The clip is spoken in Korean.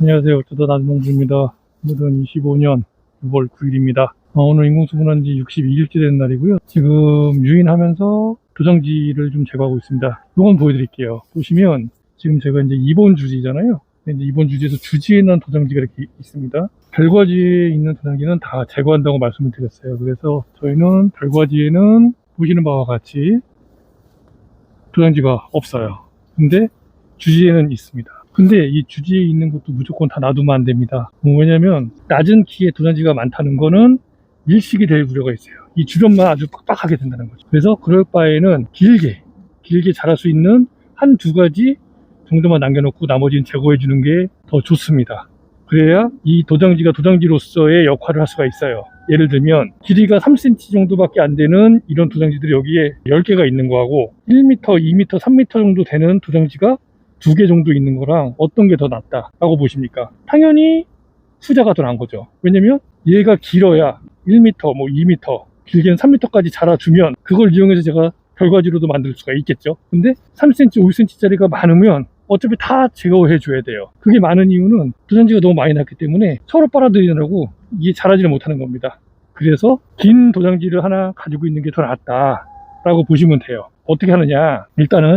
안녕하세요. 저도 나주농부입니다. 오늘은 25년 6월 9일입니다. 오늘 인공수분한 지 62일째 된 날이고요. 지금 유인하면서 도장지를 좀 제거하고 있습니다. 이건 보여드릴게요. 보시면 지금 제가 이제 2번 주지잖아요. 이제 2번 주지에서 주지에 있는 도장지가 이렇게 있습니다. 별과지에 있는 도장지는 다 제거한다고 말씀을 드렸어요. 그래서 저희는 별과지에는 보시는 바와 같이 도장지가 없어요. 근데 주지에는 있습니다. 근데 이 주지에 있는 것도 무조건 다 놔두면 안 됩니다. 뭐 왜냐면 낮은 키에 도장지가 많다는 거는 일식이 될 우려가 있어요. 이 주변만 아주 빡빡하게 된다는 거죠. 그래서 그럴 바에는 길게, 길게 자랄 수 있는 한 두 가지 정도만 남겨놓고 나머지는 제거해 주는 게 더 좋습니다. 그래야 이 도장지가 도장지로서의 역할을 할 수가 있어요. 예를 들면 길이가 3cm 정도밖에 안 되는 이런 도장지들이 여기에 10개가 있는 거하고 1m, 2m, 3m 정도 되는 도장지가 두 개 정도 있는 거랑 어떤 게 더 낫다라고 보십니까? 당연히 후자가 더 나은 거죠. 왜냐면 얘가 길어야 1m, 뭐 2m, 길게는 3m까지 자라주면 그걸 이용해서 제가 결과지로도 만들 수가 있겠죠. 근데 3cm, 5cm짜리가 많으면 어차피 다 제거해 줘야 돼요. 그게 많은 이유는 도장지가 너무 많이 났기 때문에 서로 빨아들이느라고 이게 자라지를 못하는 겁니다. 그래서 긴 도장지를 하나 가지고 있는 게 더 낫다라고 보시면 돼요. 어떻게 하느냐? 일단은